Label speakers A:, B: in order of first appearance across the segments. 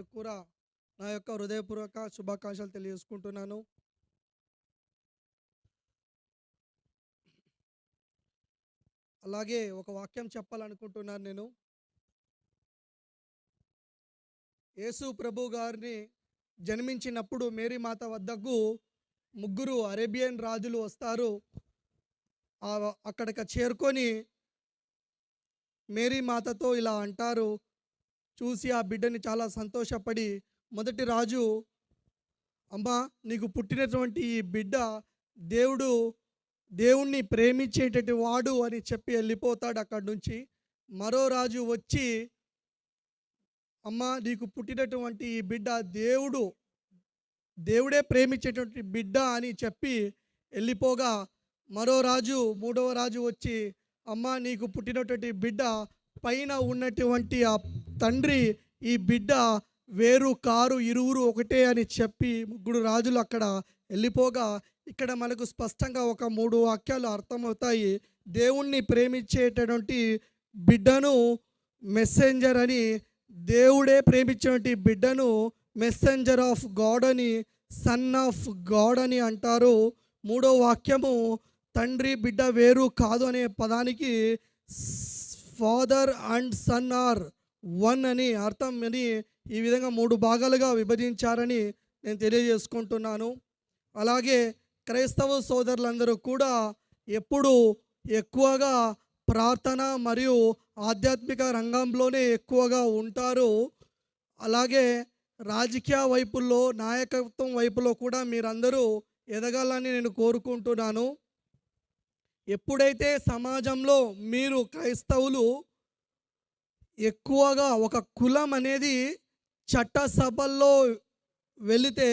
A: కూడా నా యొక్క హృదయపూర్వక శుభాకాంక్షలు తెలియజేసుకుంటున్నాను. అలాగే ఒక వాక్యం చెప్పాలనుకుంటున్నాను నేను. యేసు ప్రభు గారిని జన్మించినప్పుడు మేరీ మాత వద్దకు ముగ్గురు అరేబియన్ రాజులు వస్తారు. అక్కడికి చేరుకొని మేరీ మాతతో ఇలా అంటారు చూసి ఆ బిడ్డని చాలా సంతోషపడి మొదటి రాజు అమ్మా నీకు పుట్టినటువంటి ఈ బిడ్డ దేవుడు దేవుణ్ణి ప్రేమించేటటువంటి వాడు అని చెప్పి వెళ్ళిపోతాడు అక్కడి నుంచి. మరో రాజు వచ్చి అమ్మా నీకు పుట్టినటువంటి ఈ బిడ్డ దేవుడు దేవుడే ప్రేమించేటువంటి బిడ్డ అని చెప్పి వెళ్ళిపోగా మరో రాజు మూడవ రాజు వచ్చి అమ్మా నీకు పుట్టినటువంటి బిడ్డ పైన ఉన్నటువంటి ఆ తండ్రి ఈ బిడ్డ వేరు కారు ఇరువురు ఒకటే అని చెప్పి ముగ్గురు రాజులు అక్కడ వెళ్ళిపోగా ఇక్కడ మనకు స్పష్టంగా ఒక మూడు వాక్యాలు అర్థమవుతాయి. దేవుణ్ణి ప్రేమించేటటువంటి బిడ్డను మెస్సెంజర్ అని దేవుడే ప్రేమించేటువంటి బిడ్డను మెస్సెంజర్ ఆఫ్ గాడ్ అని సన్ ఆఫ్ గాడ్ అని అంటారు. మూడో వాక్యము తండ్రి బిడ్డ వేరు కాదు అనే పదానికి father and son are one అని అర్థం అని ఈ విధంగా మూడు భాగాలుగా విభజించారని నేను తెలియజేసుకుంటున్నాను. అలాగే క్రైస్తవ సోదరులందరూ కూడా ఎప్పుడు ఎక్కువగా ప్రార్థన మరియు ఆధ్యాత్మిక రంగంలోనే ఎక్కువగా ఉంటారు. అలాగే రాజకీయ వైపుల్లో నాయకత్వం వైపులో కూడా మీరందరూ ఎదగాలని నేను కోరుకుంటున్నాను. ఎప్పుడైతే సమాజంలో మీరు క్రైస్తవులు ఎక్కువగా ఒక కులం అనేది చట్టసభల్లో వెళితే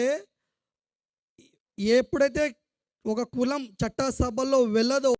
A: ఎప్పుడైతే ఒక కులం చట్టసభల్లో వెళ్ళదో